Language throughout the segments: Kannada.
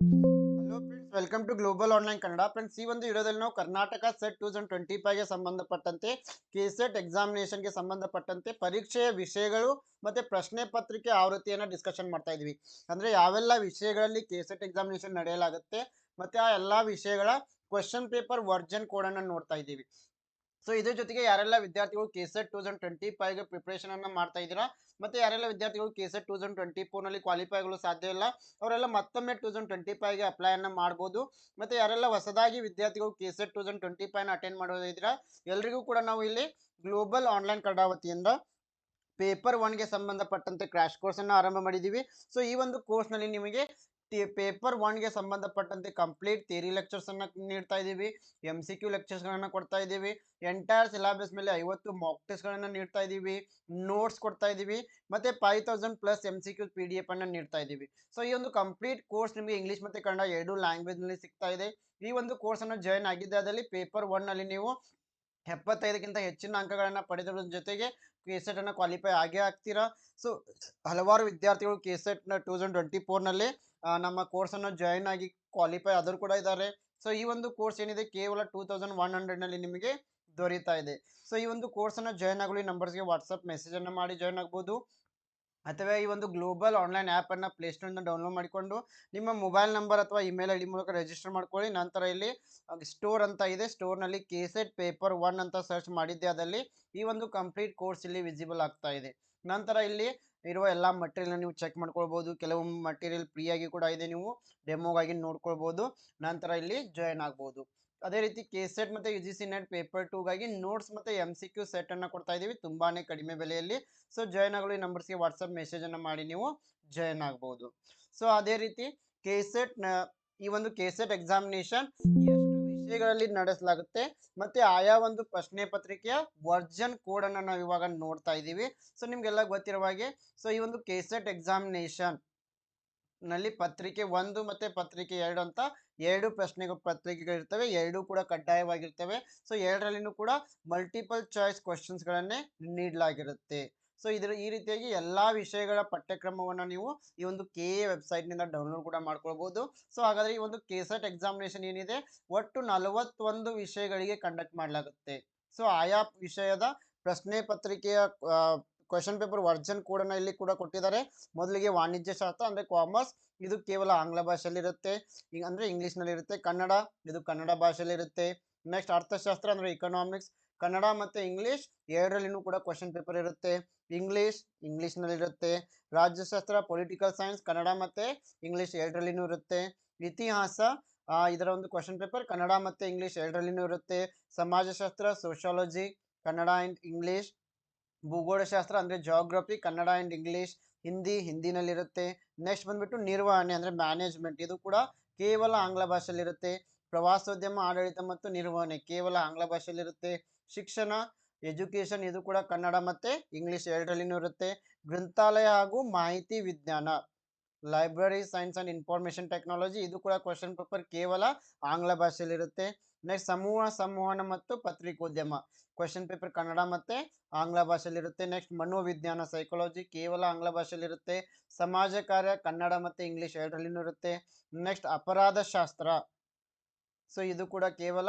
Hello friends welcome to global online Kannada friends ಈ ಒಂದು ವಿಡಿಯೋದಲ್ಲಿ ನಾವು Karnataka SET two thousand twenty ಫೈವ್ಗೆ ಸಂಬಂಧಪಟ್ಟಂತೆ ಕೆ ಸೆಟ್ ಎಕ್ಸಾಮಿನೇಷನ್ಗೆ ಸಂಬಂಧಪಟ್ಟಂತೆ ಪರೀಕ್ಷೆಯ ವಿಷಯಗಳು ಮತ್ತು ಪ್ರಶ್ನೆ ಪತ್ರಿಕೆ ಆವೃತ್ತಿಯನ್ನು ಡಿಸ್ಕಷನ್ ಮಾಡ್ತಾ ಇದ್ವಿ. ಅಂದರೆ ಯಾವೆಲ್ಲ ವಿಷಯಗಳಲ್ಲಿ ಕೆ ಸೆಟ್ ಎಕ್ಸಾಮಿನೇಷನ್ ನಡೆಯಲಾಗುತ್ತೆ ಮತ್ತು ಆ ಎಲ್ಲ ವಿಷಯಗಳ ಕ್ವಶನ್ ಪೇಪರ್ ವರ್ಜನ್ ಕೋಡನ್ನು ನೋಡ್ತಾ ಇದ್ದೀವಿ. ಸೊ ಇದ್ರ ಜೊತೆಗೆ ಯಾರೆಲ್ಲ ವಿದ್ಯಾರ್ಥಿಗಳು K SET two thousand twenty ಫೈವ್ಗೆ preparation ಅನ್ನ ಮಾಡ್ತಾ ಇದ್ದೀರಾ? ಮತ್ತೆ ಯಾರೆಲ್ಲ ವಿದ್ಯಾರ್ಥಿಗಳು K SET two thousand twenty ಫೋರ್ನಲ್ಲಿ qualify ಆಗಲು ಸಾಧ್ಯ ಇಲ್ಲ, ಅವರೆಲ್ಲ ಮತ್ತೊಮ್ಮೆ ಟೂ ತೌಸಂಡ್ ಟ್ವೆಂಟಿ ಫೈವ್ಗೆ ಅಪ್ಲೈ ಅನ್ನ ಮಾಡ್ಬೋದು. ಮತ್ತೆ ಯಾರೆಲ್ಲ ಹೊಸದಾಗಿ ವಿದ್ಯಾರ್ಥಿಗಳು K SET two thousand twenty ಫೈವ್ನ attend ಮಾಡೋದಿದ್ದೀರಾ ಎಲ್ರಿಗೂ ಕೂಡ ನಾವು ಇಲ್ಲಿ ಗ್ಲೋಬಲ್ ಆನ್ಲೈನ್ ಕಡಾವತಿಯಿಂದ ವತಿಯಿಂದ ಪೇಪರ್ ಒನ್ಗೆ ಸಂಬಂಧಪಟ್ಟಂತೆ ಕ್ರ್ಯಾಶ್ ಕೋರ್ಸನ್ನು ಆರಂಭ ಮಾಡಿದ್ದೀವಿ. ಸೊ ಈ ಒಂದು ಕೋರ್ಸ್ನಲ್ಲಿ ನಿಮಗೆ ಪೇಪರ್ ಒನ್ಗೆ ಸಂಬಂಧಪಟ್ಟಂತೆ ಕಂಪ್ಲೀಟ್ ಥಿಯರಿ ಲೆಕ್ಚರ್ಸನ್ನು ನೀಡ್ತಾ ಇದ್ದೀವಿ ಎಂ ಸಿ ಕ್ಯೂ ಲೆಕ್ಚರ್ಸ್ಗಳನ್ನು ಕೊಡ್ತಾ ಇದ್ದೀವಿ, ಎಂಟೈರ್ ಸಿಲೆಬಸ್ ಮೇಲೆ ಐವತ್ತು ಮಾಕ್ ಟೆಸ್ಟ್ಗಳನ್ನು ನೀಡ್ತಾ ಇದ್ದೀವಿ ನೋಟ್ಸ್ ಕೊಡ್ತಾ ಇದ್ದೀವಿ, ಮತ್ತು five thousand plus M C Q P D F ಅನ್ನ ನೀಡ್ತಾ ಇದ್ದೀವಿ. ಸೊ ಈ ಒಂದು ಕಂಪ್ಲೀಟ್ ಕೋರ್ಸ್ ನಿಮಗೆ ಇಂಗ್ಲೀಷ್ ಮತ್ತು ಕನ್ನಡ ಎರಡು ಲ್ಯಾಂಗ್ವೇಜ್ನಲ್ಲಿ ಸಿಗ್ತಾ ಇದೆ. ಈ ಒಂದು ಕೋರ್ಸನ್ನು ಜಾಯ್ನ್ ಆಗಿದ್ದಾದಲ್ಲಿ ಪೇಪರ್ ಒನ್ನಲ್ಲಿ ನೀವು ಎಪ್ಪತ್ತೈದಕ್ಕಿಂತ ಹೆಚ್ಚಿನ ಅಂಕಗಳನ್ನು ಪಡೆದ್ರ ಜೊತೆಗೆ ಕೆ ಸೆಟ್ ಅನ್ನು ಕ್ವಾಲಿಫೈ ಆಗೇ ಆಗ್ತೀರಾ? ಸೊ ಹಲವಾರು ವಿದ್ಯಾರ್ಥಿಗಳು K SET two thousand twenty ಫೋರ್ನಲ್ಲಿ ನಮ್ಮ ಕೋರ್ಸನ್ನು ಜಾಯಿನ್ ಆಗಿ ಕ್ವಾಲಿಫೈ ಆದರೂ ಕೂಡ ಇದ್ದಾರೆ. ಸೊ ಈ ಒಂದು ಕೋರ್ಸ್ ಏನಿದೆ ಕೇವಲ ಟೂ ತೌಸಂಡ್ ಒನ್ ಹಂಡ್ರೆಡ್ನಲ್ಲಿ ನಿಮಗೆ ದೊರೀತಾ ಇದೆ. ಸೊ ಈ ಒಂದು ಕೋರ್ಸನ್ನು ಜಾಯ್ನ್ ಆಗಲು ಈ ನಂಬರ್ಸ್ಗೆ ವಾಟ್ಸಪ್ ಮೆಸೇಜನ್ನು ಮಾಡಿ ಜಾಯ್ನ್ ಆಗ್ಬೋದು. ಅಥವಾ ಈ ಒಂದು ಗ್ಲೋಬಲ್ ಆನ್ಲೈನ್ ಆ್ಯಪನ್ನು ಪ್ಲೇಸ್ಟೋರಿಂದ ಡೌನ್ಲೋಡ್ ಮಾಡಿಕೊಂಡು ನಿಮ್ಮ ಮೊಬೈಲ್ ನಂಬರ್ ಅಥವಾ ಇಮೇಲ್ ಐ ಡಿ ಮೂಲಕ ರಿಜಿಸ್ಟರ್ ಮಾಡ್ಕೊಳ್ಳಿ. ನಂತರ ಇಲ್ಲಿ ಸ್ಟೋರ್ ಅಂತ ಇದೆ. ಸ್ಟೋರ್ನಲ್ಲಿ ಕೆ ಸೆಟ್ ಪೇಪರ್ ಒನ್ ಅಂತ ಸರ್ಚ್ ಮಾಡಿದ್ದೆ. ಅದರಲ್ಲಿ ಈ ಒಂದು ಕಂಪ್ಲೀಟ್ ಕೋರ್ಸ್ ಇಲ್ಲಿ ವಿಸಿಬಲ್ ಆಗ್ತಾ ಇದೆ. ನಂತರ ಇಲ್ಲಿ ಇರುವ ಎಲ್ಲ ಮಟೀರಿಯಲ್ನ ನೀವು ಚೆಕ್ ಮಾಡ್ಕೊಳ್ಬೋದು. ಕೆಲವು ಮಟೀರಿಯಲ್ ಫ್ರೀಯಾಗಿ ಕೂಡ ಇದೆ ನೀವು ಡೆಮೋಗಾಗಿ ನೋಡ್ಕೊಳ್ಬೋದು. ನಂತರ ಇಲ್ಲಿ ಜಾಯ್ನ್ ಆಗ್ಬೋದು. ಅದೇ ರೀತಿ ಕೆ ಸೆಟ್ ಮತ್ತು U G C NET paper ಟೂಗಾಗಿ notes ಮತ್ತು ಎಂ ಸಿ ಕ್ಯೂ ಸೆಟನ್ನು ಕೊಡ್ತಾ ಇದ್ದೀವಿ. ತುಂಬಾ ಕಡಿಮೆ ಬೆಲೆಯಲ್ಲಿ. ಸೊ ಜಾಯ್ನ್ ಆಗಲು ಈ ನಂಬರ್ಸ್ಗೆ ವಾಟ್ಸಪ್ ಮೆಸೇಜನ್ನು ಮಾಡಿ ನೀವು ಜಾಯ್ನ್ ಆಗ್ಬೋದು. ಸೊ ಅದೇ ರೀತಿ ಕೆ ಸೆಟ್ ಈ ಒಂದು ಕೆ ಸೆಟ್ ಎಕ್ಸಾಮಿನೇಷನ್ ಎಷ್ಟು ವಿಷಯಗಳಲ್ಲಿ ನಡೆಸಲಾಗುತ್ತೆ. ಮತ್ತೆ ಆಯಾ ಒಂದು ಪ್ರಶ್ನೆ ಪತ್ರಿಕೆಯ ವರ್ಜನ್ ಕೋಡನ್ನು ನಾವು ಇವಾಗ ನೋಡ್ತಾ ಇದ್ದೀವಿ. ಸೊ ನಿಮಗೆಲ್ಲ ಗೊತ್ತಿರುವ ಹಾಗೆ ಸೊ ಈ ಒಂದು ಕೆ ಸೆಟ್ ಎಕ್ಸಾಮಿನೇಷನ್ನಲ್ಲಿ ಪತ್ರಿಕೆ ಒಂದು ಮತ್ತೆ ಪತ್ರಿಕೆ ಎರಡು ಅಂತ ಎರಡು ಪ್ರಶ್ನೆಗಳು ಪತ್ರಿಕೆಗಳಿರ್ತವೆ ಎರಡೂ ಕೂಡ ಕಡ್ಡಾಯವಾಗಿರ್ತವೆ. ಸೊ ಎರಡರಲ್ಲಿನೂ ಕೂಡ ಮಲ್ಟಿಪಲ್ ಚಾಯ್ಸ್ ಕ್ವಶನ್ಸ್ಗಳನ್ನೇ ನೀಡಲಾಗಿರುತ್ತೆ. ಸೊ ಇದರ ಈ ರೀತಿಯಾಗಿ ಎಲ್ಲ ವಿಷಯಗಳ ಪಠ್ಯಕ್ರಮವನ್ನು ನೀವು ಈ ಒಂದು ಕೆ ಎ ವೆಬ್ಸೈಟ್ನಿಂದ ಡೌನ್ಲೋಡ್ ಕೂಡ ಮಾಡ್ಕೊಳ್ಬೋದು. ಸೊ ಹಾಗಾದರೆ ಈ ಒಂದು ಕೆಸೆಟ್ ಎಕ್ಸಾಮಿನೇಷನ್ ಏನಿದೆ? ಒಟ್ಟು ನಲವತ್ತೊಂದು ವಿಷಯಗಳಿಗೆ ಕಂಡಕ್ಟ್ ಮಾಡಲಾಗುತ್ತೆ. ಸೊ ಆಯಾ ವಿಷಯದ ಪ್ರಶ್ನೆ ಪತ್ರಿಕೆಯ ಕ್ವಶನ್ ಪೇಪರ್ ವರ್ಜನ್ ಕೂಡ ಇಲ್ಲಿ ಕೂಡ ಕೊಟ್ಟಿದ್ದಾರೆ. ಮೊದಲಿಗೆ ವಾಣಿಜ್ಯ ಶಾಸ್ತ್ರ, ಅಂದರೆ ಕಾಮರ್ಸ್ ಇದು ಕೇವಲ ಆಂಗ್ಲ ಭಾಷೆಯಲ್ಲಿರುತ್ತೆ. ಈಗ ಅಂದರೆ ಇಂಗ್ಲೀಷ್ನಲ್ಲಿ ಇರುತ್ತೆ ಕನ್ನಡ, ಇದು ಕನ್ನಡ ಭಾಷೆಯಲ್ಲಿ ಇರುತ್ತೆ ನೆಕ್ಸ್ಟ್ ಅರ್ಥಶಾಸ್ತ್ರ, ಅಂದರೆ ಇಕನಾಮಿಕ್ಸ್ ಕನ್ನಡ ಮತ್ತು ಇಂಗ್ಲೀಷ್ ಎರಡರಲ್ಲಿನೂ ಕೂಡ ಕ್ವಶನ್ ಪೇಪರ್ ಇರುತ್ತೆ. ಇಂಗ್ಲೀಷ್, ಇಂಗ್ಲೀಷ್ನಲ್ಲಿರುತ್ತೆ. ರಾಜ್ಯಶಾಸ್ತ್ರ ಪೊಲಿಟಿಕಲ್ ಸೈನ್ಸ್ ಕನ್ನಡ ಮತ್ತು ಇಂಗ್ಲೀಷ್ ಎರಡರಲ್ಲಿನೂ ಇರುತ್ತೆ. ಇತಿಹಾಸ ಇದರ ಒಂದು ಕ್ವಶನ್ ಪೇಪರ್ ಕನ್ನಡ ಮತ್ತು ಇಂಗ್ಲೀಷ್ ಎರಡರಲ್ಲಿನೂ ಇರುತ್ತೆ. ಸಮಾಜಶಾಸ್ತ್ರ ಸೋಷಾಲಜಿ ಕನ್ನಡ ಆ್ಯಂಡ್ ಇಂಗ್ಲೀಷ್. ಭೂಗೋಳಶಾಸ್ತ್ರ ಅಂದರೆ geography Kannada and English. Hindi, ಹಿಂದಿನಲ್ಲಿರುತ್ತೆ. Next ಬಂದ್ಬಿಟ್ಟು ನಿರ್ವಹಣೆ ಅಂದರೆ ಮ್ಯಾನೇಜ್ಮೆಂಟ್ ಇದು ಕೂಡ ಕೇವಲ ಆಂಗ್ಲ ಭಾಷೆಯಲ್ಲಿರುತ್ತೆ. ಪ್ರವಾಸೋದ್ಯಮ, ಆಡಳಿತ ಮತ್ತು ನಿರ್ವಹಣೆ ಕೇವಲ ಆಂಗ್ಲ ಭಾಷೆಯಲ್ಲಿರುತ್ತೆ. ಶಿಕ್ಷಣ, ಎಜುಕೇಷನ್ ಇದು ಕೂಡ ಕನ್ನಡ ಮತ್ತು ಇಂಗ್ಲೀಷ್ ಎರಡರಲ್ಲಿನೂ ಇರುತ್ತೆ. ಗ್ರಂಥಾಲಯ ಹಾಗೂ ಮಾಹಿತಿ ವಿಜ್ಞಾನ, library science and information technology ಇದು ಕೂಡ ಕ್ವಶನ್ ಪೇಪರ್ ಕೇವಲ ಆಂಗ್ಲ ಭಾಷೆಯಲ್ಲಿರುತ್ತೆ. ನೆಕ್ಸ್ಟ್ ಸಮೂಹ, ಸಂವಹನ ಮತ್ತು ಪತ್ರಿಕೋದ್ಯಮ. ಕ್ವಶನ್ ಪೇಪರ್ ಕನ್ನಡ ಮತ್ತು ಆಂಗ್ಲ ಭಾಷೆಯಲ್ಲಿರುತ್ತೆ. ನೆಕ್ಸ್ಟ್ ಮನೋವಿಜ್ಞಾನ, ಸೈಕಾಲಜಿ ಕೇವಲ ಆಂಗ್ಲ ಭಾಷೆಯಲ್ಲಿರುತ್ತೆ. ಸಮಾಜ ಕಾರ್ಯ ಕನ್ನಡ ಮತ್ತು ಇಂಗ್ಲೀಷ್ ಎರಡರಲ್ಲಿನೂ ಇರುತ್ತೆ. ನೆಕ್ಸ್ಟ್ ಅಪರಾಧ ಶಾಸ್ತ್ರ ಸೊ ಇದು ಕೂಡ ಕೇವಲ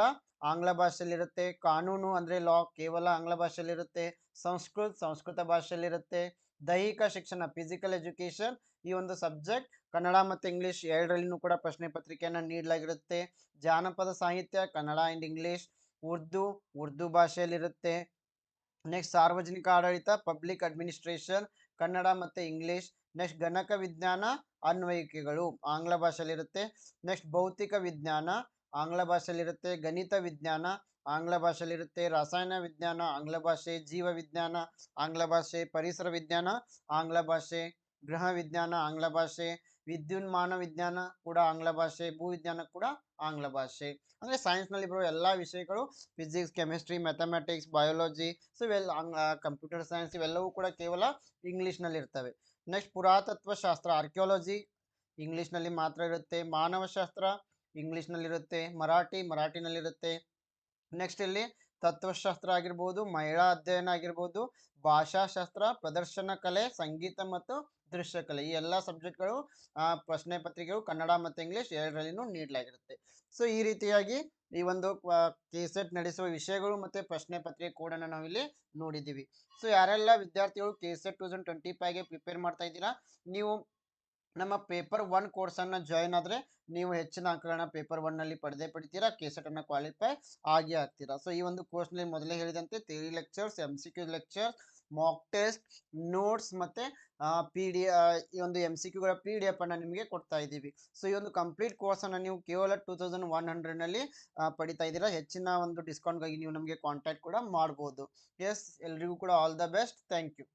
ಆಂಗ್ಲ ಭಾಷೆಯಲ್ಲಿರುತ್ತೆ. ಕಾನೂನು ಅಂದರೆ ಲಾ ಕೇವಲ ಆಂಗ್ಲ ಭಾಷೆಯಲ್ಲಿರುತ್ತೆ. ಸಂಸ್ಕೃತ ಸಂಸ್ಕೃತ ಭಾಷೆಯಲ್ಲಿರುತ್ತೆ. ದೈಹಿಕ ಶಿಕ್ಷಣ ಫಿಸಿಕಲ್ ಎಜುಕೇಷನ್ ಈ ಒಂದು ಸಬ್ಜೆಕ್ಟ್ ಕನ್ನಡ ಮತ್ತು ಇಂಗ್ಲೀಷ್ ಎರಡರಲ್ಲಿನೂ ಕೂಡ ಪ್ರಶ್ನೆ ಪತ್ರಿಕೆಯನ್ನು ನೀಡಲಾಗಿರುತ್ತೆ. ಜಾನಪದ ಸಾಹಿತ್ಯ ಕನ್ನಡ ಆ್ಯಂಡ್ ಇಂಗ್ಲೀಷ್ ಉರ್ದು ಉರ್ದು ಭಾಷೆಯಲ್ಲಿರುತ್ತೆ. ನೆಕ್ಸ್ಟ್ ಸಾರ್ವಜನಿಕ ಆಡಳಿತ ಪಬ್ಲಿಕ್ ಅಡ್ಮಿನಿಸ್ಟ್ರೇಷನ್ ಕನ್ನಡ ಮತ್ತು ಇಂಗ್ಲೀಷ್ ನೆಕ್ಸ್ಟ್ ಗಣಕ ವಿಜ್ಞಾನ, ಅನ್ವಯಿಕೆಗಳು ಆಂಗ್ಲ ಭಾಷೆಯಲ್ಲಿರುತ್ತೆ. ನೆಕ್ಸ್ಟ್ ಭೌತಿಕ ವಿಜ್ಞಾನ ಆಂಗ್ಲ ಭಾಷೆಯಲ್ಲಿರುತ್ತೆ ಗಣಿತ ವಿಜ್ಞಾನ, ಆಂಗ್ಲ ಭಾಷೆಯಲ್ಲಿರುತ್ತೆ ರಸಾಯನ ವಿಜ್ಞಾನ, ಆಂಗ್ಲ ಭಾಷೆ ಜೀವ ವಿಜ್ಞಾನ, ಆಂಗ್ಲ ಭಾಷೆ ಪರಿಸರ ವಿಜ್ಞಾನ, ಆಂಗ್ಲ ಭಾಷೆ ಗೃಹ ವಿಜ್ಞಾನ, ಆಂಗ್ಲ ಭಾಷೆ ವಿದ್ಯುನ್ಮಾನ ವಿಜ್ಞಾನ ಕೂಡ ಆಂಗ್ಲ ಭಾಷೆ, ಭೂ ವಿಜ್ಞಾನ ಕೂಡ ಆಂಗ್ಲ ಭಾಷೆ. ಅಂದರೆ ಸೈನ್ಸ್ನಲ್ಲಿ ಬರುವ ಎಲ್ಲ ವಿಷಯಗಳು physics chemistry mathematics biology so ಇವೆಲ್ಲ ಕಂಪ್ಯೂಟರ್ ಸೈನ್ಸ್ ಇವೆಲ್ಲವೂ ಕೂಡ ಕೇವಲ ಇಂಗ್ಲೀಷ್ನಲ್ಲಿ ಇರ್ತವೆ. ನೆಕ್ಸ್ಟ್ ಪುರಾತತ್ವ ಶಾಸ್ತ್ರ ಆರ್ಕಿಯಾಲಜಿ ಇಂಗ್ಲೀಷ್ನಲ್ಲಿ ಮಾತ್ರ ಇರುತ್ತೆ. ಮಾನವಶಾಸ್ತ್ರ ಇಂಗ್ಲೀಷ್ನಲ್ಲಿರುತ್ತೆ, ಮರಾಠಿ, ಮರಾಠಿನಲ್ಲಿರುತ್ತೆ. ನೆಕ್ಸ್ಟ್ ಇಲ್ಲಿ ತತ್ವಶಾಸ್ತ್ರ ಆಗಿರ್ಬೋದು, ಮಹಿಳಾ ಅಧ್ಯಯನ ಆಗಿರ್ಬೋದು, ಭಾಷಾಶಾಸ್ತ್ರ, ಪ್ರದರ್ಶನ ಕಲೆ, ಸಂಗೀತ ಮತ್ತು ದೃಶ್ಯಕಲೆ ಈ ಎಲ್ಲ ಸಬ್ಜೆಕ್ಟ್ಗಳು ಪ್ರಶ್ನೆ ಪತ್ರಿಕೆಗಳು ಕನ್ನಡ ಮತ್ತು ಇಂಗ್ಲಿಷ್ ಎರಡರಲ್ಲಿನೂ ನೀಡಲಾಗಿರುತ್ತೆ. ಸೊ ಈ ರೀತಿಯಾಗಿ ಈ ಒಂದು ಕೆ ಸೆಟ್ ನಡೆಸುವ ವಿಷಯಗಳು ಮತ್ತು ಪ್ರಶ್ನೆ ಪತ್ರಿಕೆ ಕೂಡ ನಾವಿಲ್ಲಿ ನೋಡಿದ್ದೀವಿ. ಸೊ ಯಾರೆಲ್ಲ ವಿದ್ಯಾರ್ಥಿಗಳು K SET two thousand twenty ಫೈವ್ಗೆ prepare ಮಾಡ್ತಾ ಇದ್ದೀರಾ, ನೀವು ನಮ್ಮ ಪೇಪರ್ ಒನ್ ಕೋರ್ಸನ್ನು ಜಾಯಿನ್ ಆದರೆ ನೀವು ಹೆಚ್ಚಿನ ಅಂಕಗಳನ್ನ ಪೇಪರ್ ಒನ್ನಲ್ಲಿ ಪಡೆದೇ ಪಡಿತೀರಾ ಕೆ ಅನ್ನ ಕ್ವಾಲಿಫೈ ಆಗಿ ಆಗ್ತೀರಾ ಸೊ ಈ ಒಂದು ಕೋರ್ಸ್ನಲ್ಲಿ ಮೊದಲೇ ಹೇಳಿದಂತೆ theory lectures M C Q lectures mock test notes ಮತ್ತು ಪಿ ಡಿ ಈ ಒಂದು ಎಂ ಸಿ ಕ್ಯೂಗಳ ಪಿ ಡಿ ಎಫ್ ಅನ್ನು ನಿಮಗೆ ಕೊಡ್ತಾ ಇದ್ದೀವಿ. ಸೊ ಈ ಒಂದು ಕಂಪ್ಲೀಟ್ ಕೋರ್ಸನ್ನು ನೀವು ಕೇವಲ ಟೂ ತೌಸಂಡ್ ಒನ್ ಹಂಡ್ರೆಡ್ನಲ್ಲಿ ಪಡಿತಾ ಇದ್ದೀರಾ. ಹೆಚ್ಚಿನ ಒಂದು ಡಿಸ್ಕೌಂಟ್ಗಾಗಿ ನೀವು ನಮಗೆ ಕಾಂಟ್ಯಾಕ್ಟ್ ಕೂಡ ಮಾಡ್ಬೋದು. ಎಸ್ ಎಲ್ರಿಗೂ ಕೂಡ all the best thank you